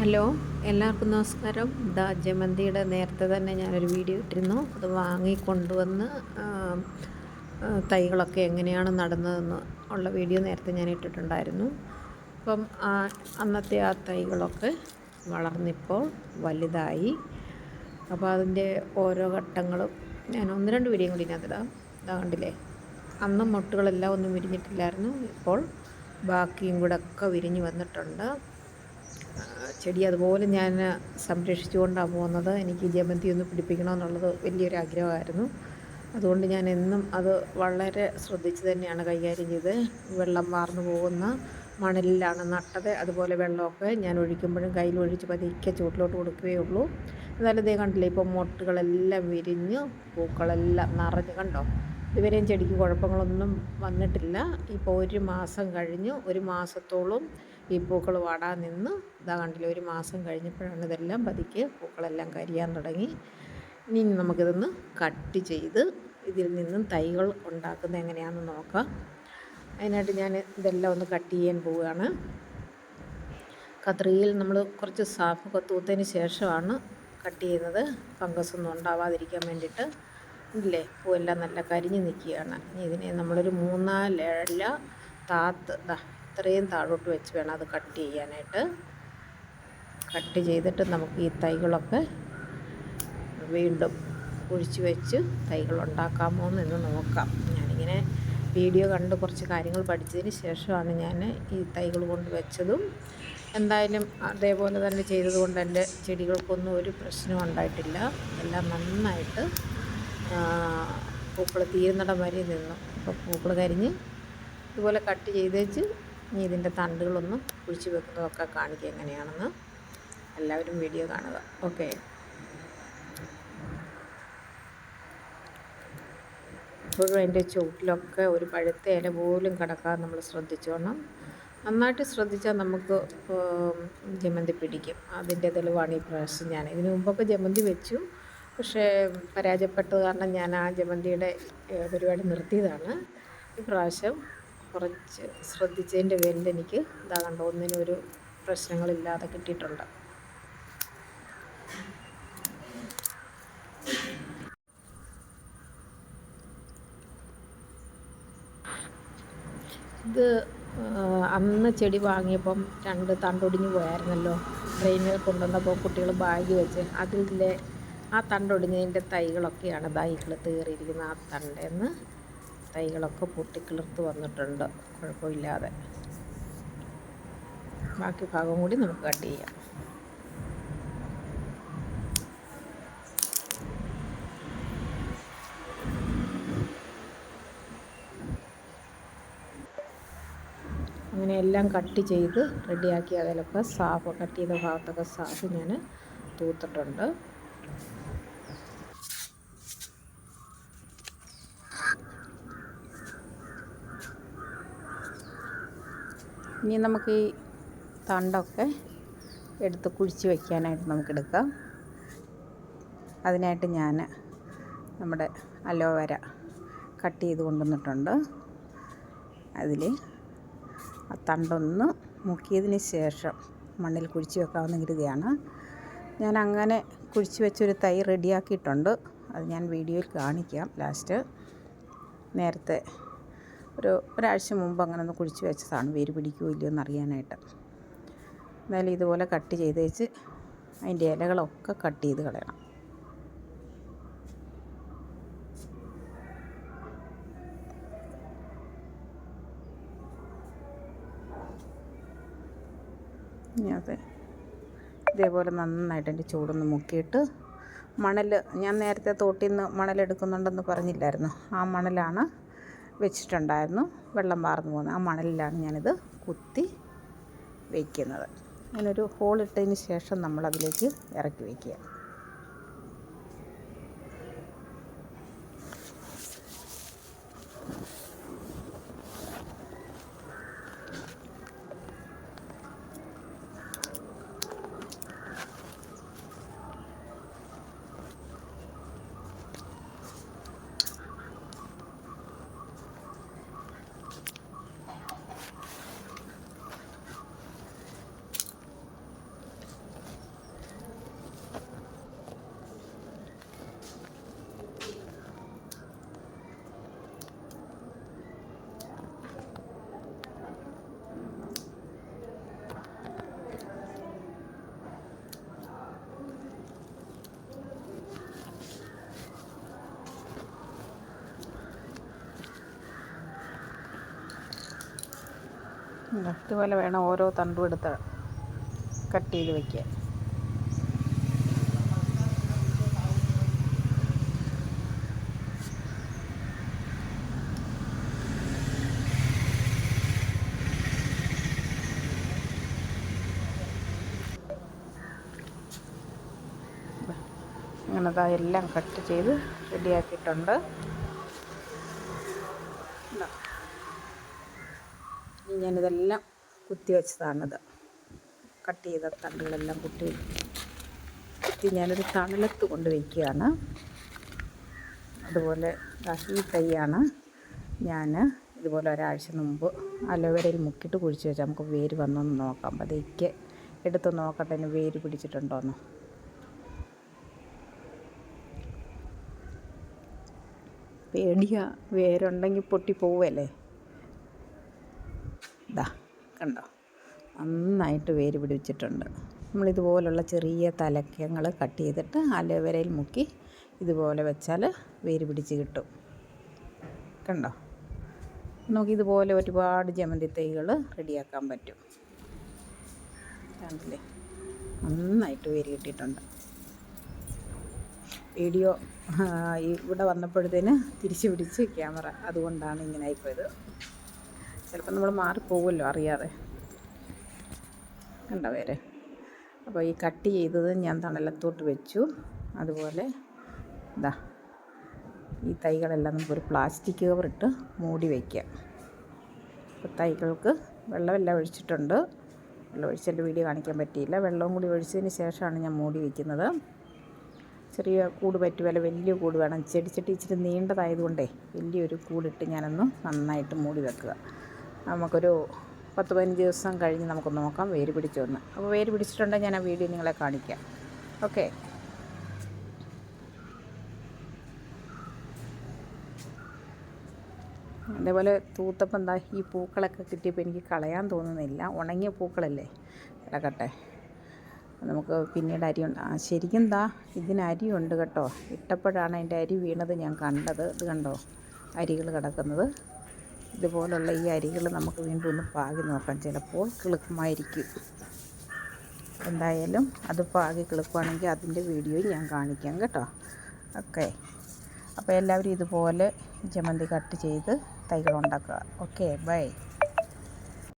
Hello എല്ലാവർക്കും നമസ്കാരം. ദാ ജമന്തിയുടെ നേരത്തെ തന്നെ ഞാനൊരു വീഡിയോ ഇട്ടിരുന്നു. അത് വാങ്ങി കൊണ്ടുവന്ന് ആ, ആ, തൈകളൊക്കെ എങ്ങനെയാണ് നടന്നതെന്ന് ഉള്ള വീഡിയോ നേരത്തെ ഞാൻ ഇട്ടിട്ടുണ്ടായിരുന്നു. അപ്പം അന്നത്തെ ആ തൈകളൊക്കെ വളർന്നിപ്പോൾ വലുതായി. അപ്പോൾ അതിന്റെ ഓരോ ഘട്ടങ്ങളും ഞാൻ ഒന്ന് രണ്ട് വീഡിയോ കൂടി ഇതിനകത്തിടാം ഇതാ കണ്ടില്ലേ? അന്ന് മുട്ടുകളെല്ലാം ഒന്നും വിരിഞ്ഞിട്ടില്ലായിരുന്നു. ഇപ്പോൾ ബാക്കിയും കൂടെ ഒക്കെ വിരിഞ്ഞ് വന്നിട്ടുണ്ട്. ചെടി അതുപോലെ ഞാൻ സംരക്ഷിച്ചുകൊണ്ടാണ് പോകുന്നത്. എനിക്ക് ജമന്തി ഒന്ന് പിടിപ്പിക്കണമെന്നുള്ളത് വലിയൊരു ആഗ്രഹമായിരുന്നു. അതുകൊണ്ട് ഞാൻ എന്നും അത് വളരെ ശ്രദ്ധിച്ച് തന്നെയാണ് കൈകാര്യം ചെയ്ത് വെള്ളം വാർന്നു പോകുന്ന മണലിലാണ് നട്ടത്. അതുപോലെ വെള്ളമൊക്കെ ഞാൻ ഒഴിക്കുമ്പോഴും കയ്യിൽ ഒഴിച്ച് പതിക്കെ ചുവട്ടിലോട്ട് കൊടുക്കുകയേ ഉള്ളൂ. എന്നാലും ഇതേ കണ്ടില്ലേ ഇപ്പോൾ മൊട്ടുകളെല്ലാം വിരിഞ്ഞ് പൂക്കളെല്ലാം നിറഞ്ഞ് കണ്ടോ? ഇതുവരെയും ചെടിക്ക് കുഴപ്പങ്ങളൊന്നും വന്നിട്ടില്ല. ഇപ്പോൾ ഒരു മാസം കഴിഞ്ഞു ഒരു മാസത്തോളം ഈ പൂക്കൾ വാടാൻ നിന്ന് ഇതാ കണ്ടില്ല ഒരു മാസം കഴിഞ്ഞപ്പോഴാണ് ഇതെല്ലാം പതുക്കെ പൂക്കളെല്ലാം കരിയാൻ തുടങ്ങി. ഇനി നമുക്കിതൊന്ന് കട്ട് ചെയ്ത് ഇതിൽ നിന്നും തൈകൾ ഉണ്ടാക്കുന്നത് എങ്ങനെയാണെന്ന് നോക്കാം. അതിനായിട്ട് ഞാൻ ഇതെല്ലാം ഒന്ന് കട്ട് ചെയ്യാൻ പോവുകയാണ്. കത്രിയിൽ നമ്മൾ കുറച്ച് സാഫ് തൂത്തതിന് ശേഷമാണ് കട്ട് ചെയ്യുന്നത്. ഫംഗസ് ഒന്നും ഉണ്ടാവാതിരിക്കാൻ വേണ്ടിയിട്ട്. ഇല്ലേ പൂവെല്ലാം നല്ല കരിഞ്ഞ് നിൽക്കുകയാണ്. ഇനി ഇതിനെ നമ്മളൊരു മൂന്നാലേഴ താത്ത് ഇത്രയും താഴോട്ട് വെച്ച് വേണം അത് കട്ട് ചെയ്യാനായിട്ട്. കട്ട് ചെയ്തിട്ട് നമുക്ക് ഈ തൈകളൊക്കെ വീണ്ടും കുഴിച്ച് വെച്ച് തൈകൾ ഉണ്ടാക്കാമോ എന്ന് നോക്കാം. ഞാനിങ്ങനെ വീഡിയോ കണ്ട് കുറച്ച് കാര്യങ്ങൾ പഠിച്ചതിന് ശേഷമാണ് ഞാൻ ഈ തൈകൾ കൊണ്ട് വെച്ചതും. എന്തായാലും അതേപോലെ തന്നെ ചെയ്തതുകൊണ്ട് എന്റെ ചെടികൾക്കൊന്നും ഒരു പ്രശ്നവും ഉണ്ടായിട്ടില്ല. എല്ലാം നന്നായിട്ട് പൂക്കൾ തീരുന്നിടം വരെ നിന്നു. അപ്പോൾ പൂക്കൾ കരിഞ്ഞ് ഇതുപോലെ കട്ട് ചെയ്തേച്ച് ഇനി ഇതിന്റെ തണ്ടുകളൊന്നും കുഴിച്ച് വെക്കുന്നതൊക്കെ കാണിക്കുക എങ്ങനെയാണെന്ന് എല്ലാവരും വീഡിയോ കാണുക. ഓക്കെ. ഇപ്പോഴും അതിന്റെ ചുവട്ടിലൊക്കെ ഒരു പഴുത്ത ഇല പോലും കിടക്കാതെ നമ്മൾ ശ്രദ്ധിച്ചോണം. നന്നായിട്ട് ശ്രദ്ധിച്ചാൽ നമുക്ക് ജമന്തി പിടിക്കും. അതിന്റെ തെളിവാണ് ഈ പ്രാവശ്യം ഞാൻ. ഇതിനു മുമ്പൊക്കെ ജമന്തി വെച്ചു. പക്ഷേ പരാജയപ്പെട്ടത് കാരണം ഞാൻ ആ ജമന്തിയുടെ പരിപാടി നിർത്തിയതാണ്. ഈ പ്രാവശ്യം കുറച്ച് ശ്രദ്ധിച്ചതിന്റെ പേരിൽ എനിക്ക് ഇതാ കണ്ടോ ഒന്നിനും ഒരു പ്രശ്നങ്ങളില്ലാതെ കിട്ടിയിട്ടുണ്ട്. ഇത് അന്ന് ചെടി വാങ്ങിയപ്പം രണ്ട് തണ്ടൊടിഞ്ഞ് പോയായിരുന്നല്ലോ. ട്രെയിനിൽ കൊണ്ടുവന്നപ്പോൾ കുട്ടികൾ ബാഗ് വെച്ച് അതിലെ ആ തണ്ടൊടിഞ്ഞതിന്റെ തൈകളൊക്കെയാണ് ബാഗിൽ തീറിയിരിക്കുന്നത് ആ തണ്ടേന്ന് തൈകളൊക്കെ പൊട്ടിക്കിളിർത്ത് വന്നിട്ടുണ്ട്. കുഴപ്പമില്ലാതെ. ബാക്കി ഭാഗം കൂടി നമുക്ക് കട്ട് ചെയ്യാം. അങ്ങനെ എല്ലാം കട്ട് ചെയ്ത് റെഡിയാക്കി അതിലൊക്കെ സാഫ് കട്ട് ചെയ്ത ഭാഗത്തൊക്കെ സാഫ് ഞാൻ തൂത്തിട്ടുണ്ട്. ഇനി നമുക്ക് ഈ തണ്ടൊക്കെ എടുത്ത് കുഴിച്ച് വയ്ക്കാനായിട്ട് നമുക്കെടുക്കാം. അതിനായിട്ട് ഞാൻ നമ്മുടെ അലോവേര കട്ട് ചെയ്ത് കൊണ്ടുവന്നിട്ടുണ്ട്. അതിൽ ആ തണ്ടൊന്ന് മുക്കിയതിന് ശേഷം മണ്ണിൽ കുഴിച്ച് വെക്കാവുന്ന കരുതിയാണ് ഞാൻ അങ്ങനെ കുഴിച്ച് വെച്ചൊരു തൈ റെഡിയാക്കിയിട്ടുണ്ട്. അത് ഞാൻ വീഡിയോയിൽ കാണിക്കാം ലാസ്റ്റ്. നേരത്തെ ഒരു ഒരാഴ്ച മുമ്പ് അങ്ങനെ ഒന്ന് കുഴിച്ച് വെച്ചതാണ്. വേര് പിടിക്കുമോ ഇല്ലയോ എന്നറിയാനായിട്ട്. എന്നാലും ഇതുപോലെ കട്ട് ചെയ്ത് വെച്ച് അതിന്റെ ഇലകളൊക്കെ കട്ട് ചെയ്ത് കളയണം. അത് ഇതേപോലെ നന്നായിട്ട് എന്റെ ചൂടൊന്ന് മുക്കിയിട്ട് മണൽ ഞാൻ നേരത്തെ തോട്ടിൽ നിന്ന് മണലെടുക്കുന്നുണ്ടെന്ന് പറഞ്ഞില്ലായിരുന്നു. ആ മണലാണ് വെച്ചിട്ടുണ്ടായിരുന്നു. വെള്ളം വാർന്നു പോകുന്നത് ആ മണലിലാണ് ഞാനിത് കുത്തി വയ്ക്കുന്നത് അങ്ങനൊരു ഹോളിട്ടതിന് ശേഷം നമ്മളതിലേക്ക് ഇറക്കി വയ്ക്കുക ഇതുപോലെ വേണം ഓരോ തണ്ടും എടുത്ത് കട്ട് ചെയ്ത് വയ്ക്കാൻ എല്ലാം കട്ട് ചെയ്ത് റെഡിയാക്കിയിട്ടുണ്ട് ഞാനിതെല്ലാം കുത്തി വെച്ചതാണിത്. കട്ട് ചെയ്ത തണ്ടുകളെല്ലാം കുത്തി കുത്തി ഞാനൊരു തണലത്ത് കൊണ്ട് വയ്ക്കുകയാണ് അതുപോലെ ഈ തൈയാണ് ഞാൻ ഇതുപോലെ ഒരാഴ്ച മുമ്പ് അലോവേരയിൽ മുക്കിട്ട് കുഴിച്ച് വെച്ചാൽ നമുക്ക് വേര് വന്നൊന്ന് നോക്കാം. അതേക്ക് എടുത്ത് നോക്കട്ടെ ഇനി വേര് പിടിച്ചിട്ടുണ്ടോയെന്ന് പേടിയാ വേരുണ്ടെങ്കിൽ പൊട്ടി പോവല്ലേ ഇതാ കണ്ടോ? നന്നായിട്ട് വേര് പിടിച്ചിട്ടുണ്ട് നമ്മളിതുപോലുള്ള ചെറിയ തലക്കങ്ങൾ കട്ട് ചെയ്തിട്ട് അലോവേരയിൽ മുക്കി ഇതുപോലെ വെച്ചാൽ വേര് പിടിച്ച് കിട്ടും. കണ്ടോ? നമുക്ക് ഇതുപോലെ ഒരുപാട് ജമന്തി തൈകൾ റെഡിയാക്കാൻ പറ്റും. കണ്ടില്ലേ? നന്നായിട്ട് വേര് കിട്ടിയിട്ടുണ്ട്. വീഡിയോ ഇവിടെ വന്നപ്പോഴത്തേന് തിരിച്ചു പിടിച്ച് ക്യാമറ. അതുകൊണ്ടാണ് ഇങ്ങനെ ആയിപ്പോയത്. ചിലപ്പോൾ നമ്മൾ മാറിപ്പോകുമല്ലോ അറിയാതെ. കണ്ട പേര്. അപ്പോൾ ഈ കട്ട് ചെയ്തത് ഞാൻ തണലത്തോട്ട് വെച്ചു. അതുപോലെ ഇതാ ഈ തൈകളെല്ലാം നമുക്കൊരു പ്ലാസ്റ്റിക് കവറിട്ട് മൂടി വയ്ക്കാം അപ്പോൾ തൈകൾക്ക് വെള്ളമെല്ലാം ഒഴിച്ചിട്ടുണ്ട്. വെള്ളം ഒഴിച്ചതിന്റെ വീഡിയോ കാണിക്കാൻ പറ്റിയില്ല. വെള്ളവും കൂടി ഒഴിച്ചതിന് ശേഷമാണ് ഞാൻ മൂടി വയ്ക്കുന്നത് ചെറിയ കൂട് പറ്റുമല്ല വലിയ കൂട് വേണം. ചെടിച്ചട്ടി ഇച്ചിരി നീണ്ടതായതുകൊണ്ടേ വലിയൊരു കൂടിട്ട് ഞാനൊന്ന് നന്നായിട്ട് മൂടി വെക്കുക. നമുക്കൊരു പത്ത് പതിനഞ്ച് ദിവസം കഴിഞ്ഞ് നമുക്ക് നോക്കാം വേര് പിടിച്ചൊന്ന്. അപ്പോൾ വേര് പിടിച്ചിട്ടുണ്ടെങ്കിൽ ഞാൻ ആ വീഡിയോ നിങ്ങളെ കാണിക്കാം. ഓക്കെ. അതേപോലെ തൂത്തപ്പം എന്താ ഈ പൂക്കളൊക്കെ കിട്ടിയപ്പോൾ എനിക്ക് കളയാൻ തോന്നുന്നില്ല. ഉണങ്ങിയ പൂക്കളല്ലേ? കിടക്കട്ടെ നമുക്ക് പിന്നീട് അരി ഉണ്ട് ആ ശരിക്കും എന്താ ഇതിന് അരിയുണ്ട് കേട്ടോ. ഇട്ടപ്പോഴാണ് അതിന്റെ അരി വീണത് ഞാൻ കണ്ടത്. ഇത് കണ്ടോ? അരികൾ കിടക്കുന്നത്. ഇതുപോലുള്ള ഈ അരികൾ നമുക്ക് വീണ്ടും ഒന്ന് പാകി നോക്കാം. ചിലപ്പോൾ കിളുക്കുമായിരിക്കും. എന്തായാലും അത് പാകി കിളുക്കുവാണെങ്കിൽ അതിന്റെ വീഡിയോ ഞാൻ കാണിക്കാം കേട്ടോ. ഓക്കെ. അപ്പോൾ എല്ലാവരും ഇതുപോലെ ജമന്തി കട്ട് ചെയ്ത് തൈകൾ ഉണ്ടാക്കുക. Okay bye.